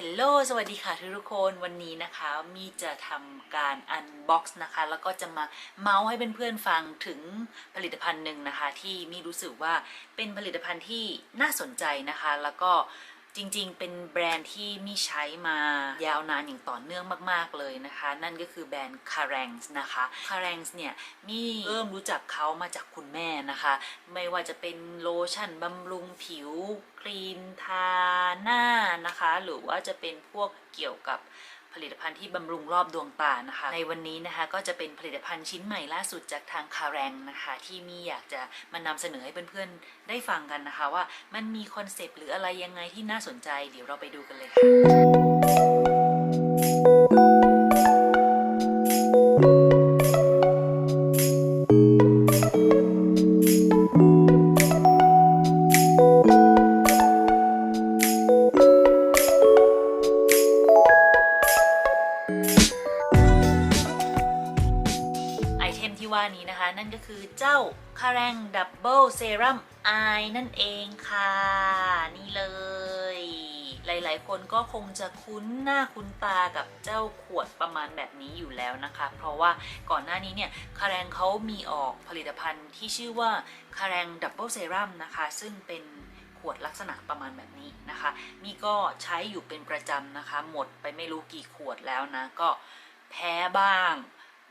ฮลโลสวัสดีค่ะทุกๆคนวันนี้นะคะมีจะทำการอันบ็อกซ์นะคะ แล้วก็จะมาเมาส์ให้เพื่อนๆฟังถึงผลิตภัณฑ์หนึ่งนะคะ ที่มีรู้สึกว่าเป็นผลิตภัณฑ์ที่น่าสนใจนะคะ แล้วก็ จริงๆ เป็นแบรนด์ที่มีใช้มายาวนานอย่างต่อเนื่องมากๆเลยนะคะ นั่นก็คือแบรนด์ c a r a n g นะคะ c a r a n g เนี่ยมีเริ่มรู้จักเขามาจากคุณแม่นะคะ ไม่ว่าจะเป็นโลชั่นบำรุงผิวครีมทาหน้านะคะ หรือว่าจะเป็นพวกเกี่ยวกับ ผลิตภัณฑ์ที่บำรุงรอบดวงตานะคะ ในวันนี้นะคะก็จะเป็นผลิตภัณฑ์ชิ้นใหม่ล่าสุดจากทางคาแรงนะคะ ที่มีอยากจะมานำเสนอให้เพื่อนๆได้ฟังกันนะคะ ว่ามันมีคอนเซปต์หรืออะไรยังไงที่น่าสนใจ เดี๋ยวเราไปดูกันเลยค่ะะนั่นก็คือเจ้าคาแรงดับเบิลเซรั่มไอนั่นเองค่ะ นี่เลย หลายๆ คนก็คงจะคุ้นหน้าคุ้นตากับเจ้าขวดประมาณแบบนี้อยู่แล้วนะคะ เพราะว่าก่อนหน้านี้เนี่ยคาแรงเขามีออกผลิตภัณฑ์ที่ชื่อว่าคาแรงดับเบิลเซรั่มนะคะ ซึ่งเป็นขวดลักษณะประมาณแบบนี้นะคะมีก็ใช้อยู่เป็นประจำนะคะ หมดไปไม่รู้กี่ขวดแล้วนะ ก็แพ้บ้าง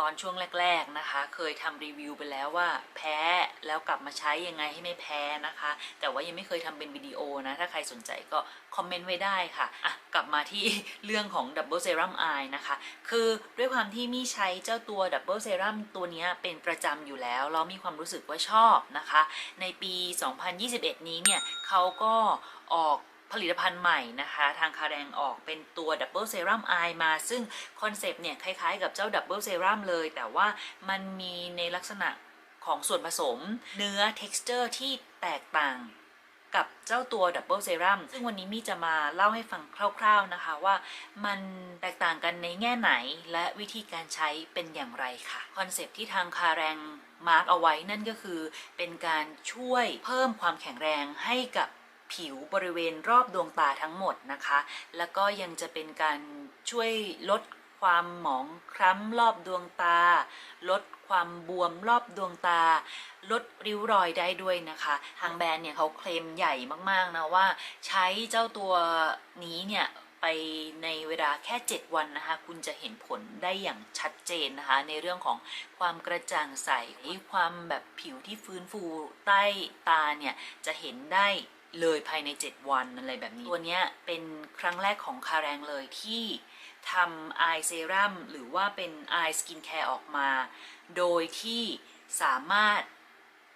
ตอนช่วงแรก ๆนะคะ เคยทำรีวิวไปแล้วว่าแพ้แล้วกลับมาใช้ยังไงให้ไม่แพ้นะคะ แต่ว่ายังไม่เคยทำเป็นวิดีโอนะ ถ้าใครสนใจก็คอมเมนต์ไว้ได้ค่ะอะ กลับมาที่เรื่องของ Double Serum Eye นะคะ คือด้วยความที่มี่ใช้เจ้าตัว Double Serum ตัวนี้เป็นประจำอยู่แล้วแล้วมีความรู้สึกว่าชอบนะคะ ในปี 2021 นี้เนี่ยเขาก็ออก ผลิตภัณฑ์ใหม่นะคะ ทางคาแรงออกเป็นตัว Double Serum Eye มา ซึ่งคอนเซปต์เนี่ย คล้ายๆกับเจ้า Double Serum เลย แต่ว่ามันมีในลักษณะของส่วนผสม เนื้อ texture ที่แตกต่างกับเจ้าตัว Double Serum ซึ่งวันนี้มี่จะมาเล่าให้ฟังคร่าว ๆนะคะว่ามันแตกต่างกันในแง่ไหนและวิธีการใช้เป็นอย่างไรค่ะ คอนเซปต์ที่ทางคาแรงมาร์กเอาไว้นั่นก็คือ เป็นการช่วยเพิ่มความแข็งแรงให้กับ ผิวบริเวณรอบดวงตาทั้งหมดนะคะ แล้วก็ยังจะเป็นการช่วยลดความหมองคล้ำรอบดวงตา ลดความบวมรอบดวงตา ลดริ้วรอยได้ด้วยนะคะ ทางแบรนด์เนี่ยเขาเคลมใหญ่มากๆนะว่า ใช้เจ้าตัวนี้เนี่ยไปในเวลาแค่ 7 วันนะคะ คุณจะเห็นผลได้อย่างชัดเจนนะคะ ในเรื่องของความกระจ่างใสความแบบผิวที่ฟื้นฟูใต้ตาเนี่ยจะเห็นได้ เลยภายใน 7 วันอะไรแบบนี้ ตัวเนี้ยเป็นครั้งแรกของคาแรงเลยที่ทำไอเซรั่มหรือว่าเป็นไอสกินแคร์ออกมา โดยที่สามารถ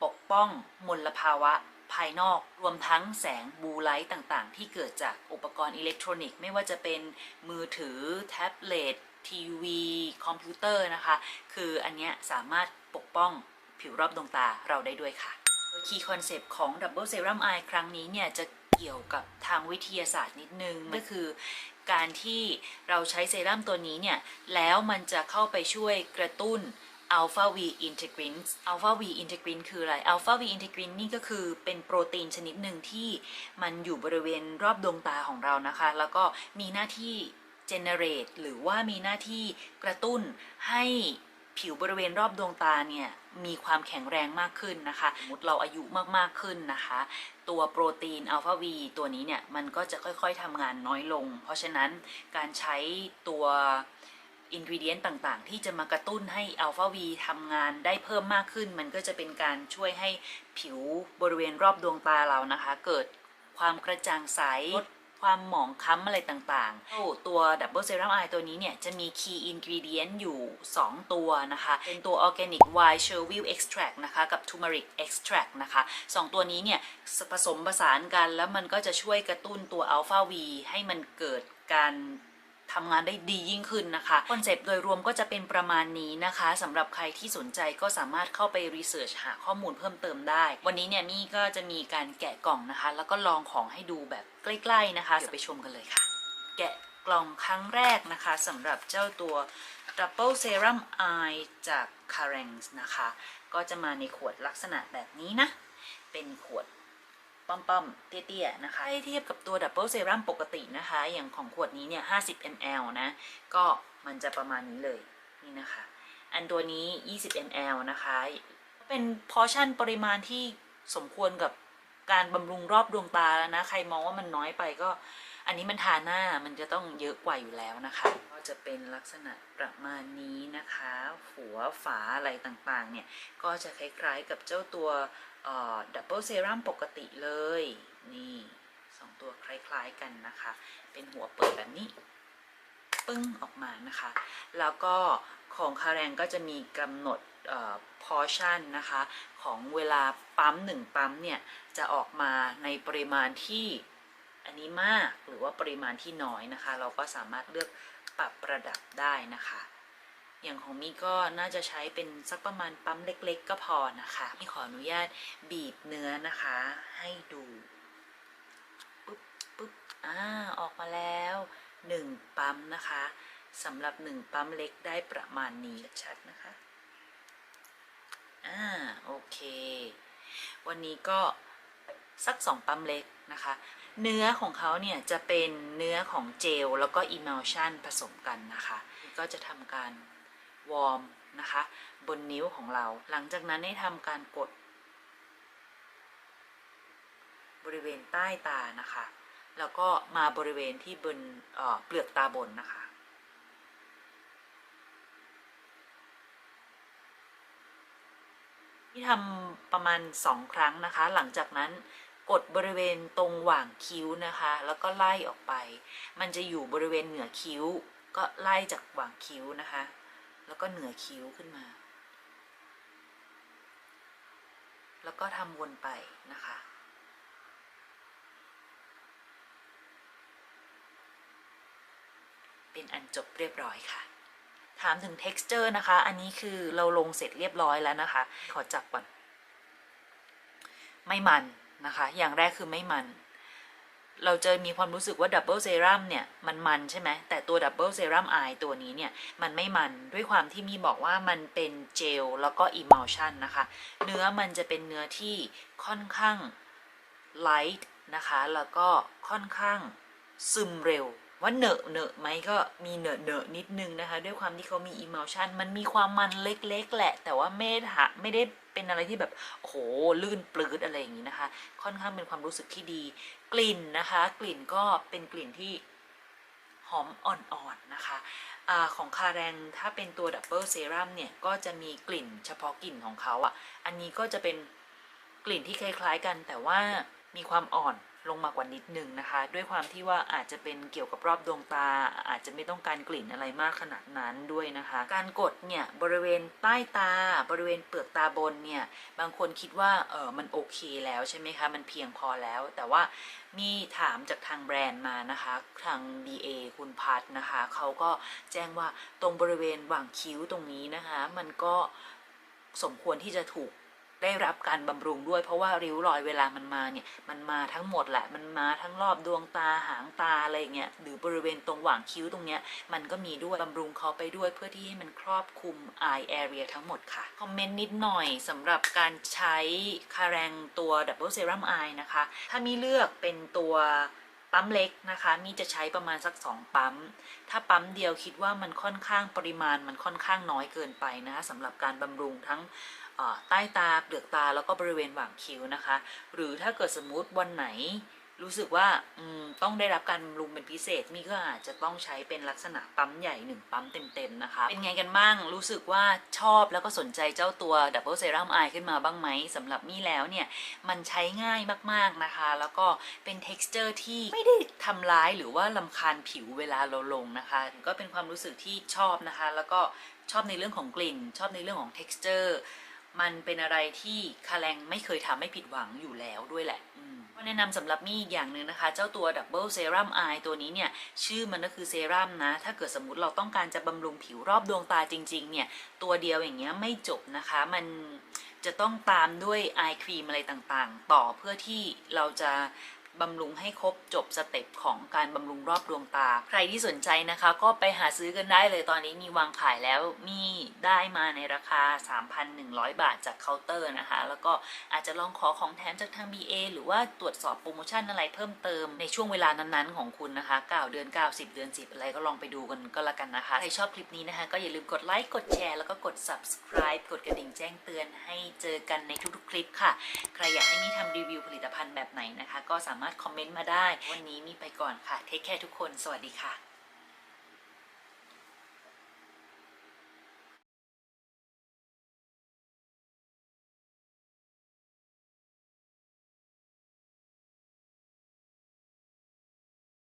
ปกป้องมลภาวะภายนอกรวมทั้งแสงบูไลท์ต่างๆ ที่เกิดจากอุปกรณ์อิเล็กทรอนิกส์ ไม่ว่าจะเป็นมือถือ แท็บเล็ตทีวี คอมพิวเตอร์นะคะ คืออันเนี้ยสามารถปกป้องผิวรอบดวงตาเราได้ด้วยค่ะ คีย์คอนเซปต์ของ Double Serum Eye ครั้งนี้เนี่ยจะเกี่ยวกับทางวิทยาศาสตร์นิดนึงก็คือการที่เราใช้เซรั่มตัวนี้เนี่ย แล้วมันจะเข้าไปช่วยกระตุ้น Alpha V Integrin Alpha V Integrin คืออะไร Alpha V Integrin นี่ก็คือเป็นโปรตีนชนิดหนึ่งที่มันอยู่บริเวณรอบดวงตาของเรานะคะ แล้วก็มีหน้าที่ generate หรือว่ามีหน้าที่กระตุ้นให้ ผิวบริเวณรอบดวงตาเนี่ยมีความแข็งแรงมากขึ้นนะคะสมมติเราอายุมากๆขึ้นนะคะ ตัวโปรตีนอัลฟาวีตัวนี้เนี่ยมันก็จะค่อยๆทำงานน้อยลง เพราะฉะนั้นการใช้ตัวอินกิเดียนต่างๆ ที่จะมากระตุ้นให้อัลฟาวีทำงานได้เพิ่มมากขึ้น มันก็จะเป็นการช่วยให้ผิวบริเวณรอบดวงตาเรานะคะ เกิดความกระจ่างใสลด ความหมองค้ำอะไรต่างๆโอ้ตัว Double Serum Eye ตัวนี้เนี่ยจะมีคีออินกรีเดียนต์อยู่ 2 ตัวนะคะ เป็นตัว Organic White Chervil Extract นะคะ กับทูมาริกเอ็กซ์ตรักนะคะ 2 ตัวนี้เนี่ยผสมผสานกันแล้วมันก็จะช่วยกระตุ้นตัวอัลฟาวีให้มันเกิดการ ทำงานได้ดียิ่งขึ้นนะคะคอนเซปต์โดยรวมก็จะเป็นประมาณนี้นะคะสำหรับใครที่สนใจก็สามารถเข้าไปรีเสิร์ชหาข้อมูลเพิ่มเติมได้ วันนี้เนี่ยมี่ก็จะมีการแกะกล่องนะคะ แล้วก็ลองของให้ดูแบบใกล้ ๆนะคะเดี๋ยวไปชมกันเลยค่ะ แกะกล่องครั้งแรกนะคะสำหรับเจ้าตัว Double Serum Eye จาก c a r e n s นะคะ ก็จะมาในขวดลักษณะแบบนี้นะ ป้อมๆ เตี้ยๆ นะคะให้เทียบกับตัวดับเบิลเซรั่มปกตินะคะ อย่างของขวดนี้เนี่ย 50 ml นะ ก็มันจะประมาณนี้เลย นี่นะคะ อันตัวนี้ 20 ml นะคะ เป็นพอชั่นปริมาณที่สมควรกับการบำรุงรอบดวงตาแล้วนะ ใครมองว่ามันน้อยไปก็ อันนี้มันทาหน้ามันจะต้องเยอะกว่าอยู่แล้วนะคะ ก็จะเป็นลักษณะประมาณนี้นะคะ หัวฝาอะไรต่างๆ เนี่ย ก็จะคล้ายๆกับเจ้าตัวดับเบิลเซรั่มปกติเลย นี่สองตัวคล้ายๆกันนะคะ เป็นหัวเปิดแบบนี้ ปึ้งออกมานะคะ แล้วก็ของคาแรงก็จะมีกำหนดพอชั่นนะคะ ของเวลาปั๊มหนึ่งปั๊มเนี่ย จะออกมาในปริมาณที่ อันนี้มากหรือว่าปริมาณที่น้อยนะคะ เราก็สามารถเลือกปรับระดับได้นะคะ อย่างของมี่ก็น่าจะใช้เป็นสักประมาณปั๊มเล็ก ๆ ก็พอนะคะมี่ขออนุญาตบีบเนื้อนะคะ ให้ดูปุ๊บปุ๊บอ่าออกมาแล้วหนึ่งปั๊มนะคะสำหรับหนึ่งปั๊มเล็กได้ประมาณนี้ชัดนะคะอ่าโอเค วันนี้ก็สักสองปั๊มเล็กนะคะ เนื้อของเขาเนี่ยจะเป็นเนื้อของเจลแล้วก็อิมัลชันผสมกันนะคะ ก็จะทำการวอร์มนะคะ บนนิ้วของเรา หลังจากนั้นให้ทำการกด บริเวณใต้ตานะคะ แล้วก็มาบริเวณที่บนเเปลือกตาบนนะคะที่ทำประมาณ 2 ครั้งนะคะ หลังจากนั้น กดบริเวณตรงหว่างคิ้วนะคะ แล้วก็ไล่ออกไป มันจะอยู่บริเวณเหนือคิ้ว ก็ไล่จากหว่างคิ้วนะคะ แล้วก็เหนือคิ้วขึ้นมา แล้วก็ทำวนไปนะคะเป็นอันจบเรียบร้อยค่ะ ถามถึง texture นะคะ อันนี้คือเราลงเสร็จเรียบร้อยแล้วนะคะ ขอจับก่อน ไม่มัน นะคะ อย่างแรกคือไม่มัน เราจะมีความรู้สึกว่าดับเบิลเซรั่มเนี่ยมันมันใช่ไหมแต่ตัวดับเบิลเซรั่มไอตัวนี้เนี่ยมันไม่มันด้วยความที่มีบอกว่ามันเป็นเจลแล้วก็อิมัลชันนะคะ เนื้อมันจะเป็นเนื้อที่ค่อนข้างไลท์นะคะ แล้วก็ค่อนข้างซึมเร็ว ว่าเหนอะเหนอะไหมก็มีเหนอะเหนอะนิดนึงนะคะ ด้วยความที่เขามีอิมัลชันมันมีความมันเล็ก ๆ แหละ แต่ว่าไม่ได้หาไม่ได้เป็นอะไรที่แบบโอ้โหลื่นปลื้ดอะไรอย่างนี้นะคะ ค่อนข้างเป็นความรู้สึกที่ดี กลิ่นนะคะ กลิ่นก็เป็นกลิ่นที่หอมอ่อนๆนะคะอของคาแรงถ้าเป็นตัวดับเบิลเซรั่มเนี่ย ก็จะมีกลิ่นเฉพาะกลิ่นของเขาอะ่ะ อันนี้ก็จะเป็นกลิ่นที่คล้ายๆกันแต่ว่ามีความอ่อน ลงมากว่านิดหนึ่งนะคะ ด้วยความที่ว่าอาจจะเป็นเกี่ยวกับรอบดวงตา อาจจะไม่ต้องการกลิ่นอะไรมากขนาดนั้นด้วยนะคะ การกดเนี่ยบริเวณใต้ตา บริเวณเปลือกตาบนเนี่ยบางคนคิดว่าเออมันโอเคแล้วใช่ไหมคะมันเพียงพอแล้ว แต่ว่ามีถามจากทางแบรนด์มานะคะ ทาง BA คุณพัทนะคะเขาก็แจ้งว่าตรงบริเวณหว่างคิ้วตรงนี้นะคะ มันก็สมควรที่จะถูก ได้รับการบำรุงด้วย เพราะว่าริ้วรอยเวลามันมาเนี่ยมันมาทั้งหมดแหละมันมาทั้งรอบดวงตาหางตาอะไรเงี้ยหรือบริเวณตรงหว่างคิ้วตรงเนี้ยมันก็มีด้วยบำรุงเขาไปด้วยเพื่อที่ให้มันครอบคลุม eye area ทั้งหมดค่ะคอมเมนต์นิดหน่อยสำหรับการใช้คาแรงตัว Double Serum Eye นะคะ ถ้ามีเลือกเป็นตัว ปั๊มเล็กนะคะ มีจะใช้ประมาณสัก 2 ปั๊ม ถ้าปั๊มเดียวคิดว่ามันค่อนข้างปริมาณมันค่อนข้างน้อยเกินไปนะคะสำหรับการบำรุงทั้งใต้ตาเปลือกตาแล้วก็บริเวณหว่างคิ้วนะคะ หรือถ้าเกิดสมมุติวันไหน รู้สึกว่าต้องได้รับการบำรุงเป็นพิเศษมีก็อาจจะต้องใช้เป็นลักษณะปั๊มใหญ่หนึ่งปั๊มเต็มๆนะคะเป็นไงกันบ้างรู้สึกว่าชอบแล้วก็สนใจเจ้าตัว Double Serum Eye ขึ้นมาบ้างไหมสำหรับมี่แล้วเนี่ยมันใช้ง่ายมากๆนะคะ แล้วก็เป็น texture ที่ไม่ได้ทำร้ายหรือว่าลำคาญผิวเวลาเราลงนะคะ ก็เป็นความรู้สึกที่ชอบนะคะ แล้วก็ชอบในเรื่องของกลิ่น ชอบในเรื่องของ texture มันเป็นอะไรที่คาแรงไม่เคยทำให้ผิดหวังอยู่แล้วด้วยแหละ แนะนำสำหรับมี่อีกอย่างหนึ่งนะคะ เจ้าตัว Double Serum Eye ตัวนี้เนี่ย ชื่อมันก็คือเซรั่มนะ ถ้าเกิดสมมติเราต้องการจะบำรุงผิวรอบดวงตาจริง ๆ เนี่ย ตัวเดียวอย่างเงี้ยไม่จบนะคะ มันจะต้องตามด้วยไอครีมอะไรต่างๆ ต่อเพื่อที่เราจะ บำรุงให้ครบจบสเต็ปของการบำรุงรอบดวงตา ใครที่สนใจนะคะก็ไปหาซื้อกันได้เลยตอนนี้มีวางขายแล้วมีได้มาในราคา 3,100 บาทจากเคาน์เตอร์นะคะ แล้วก็อาจจะลองขอของแถมจากทาง BA หรือว่าตรวจสอบโปรโมชั่นอะไรเพิ่มเติมในช่วงเวลานั้นๆของคุณนะคะ 9 เดือน 9 10 เดือน 10 อะไรก็ลองไปดูกันก็แล้วกันนะคะ ใครชอบคลิปนี้นะคะก็อย่าลืมกดไลค์กดแชร์แล้วก็กด subscribe กดกระดิ่งแจ้งเตือนให้เจอกันในทุกๆ คลิปค่ะ ใครอยากให้มีทำรีวิวผลิตภัณฑ์แบบไหนนะคะ ก็สามารถคอมเมนต์มาได้ วันนี้มีไปก่อนค่ะ เทคแคร์ทุกคน สวัสดีค่ะ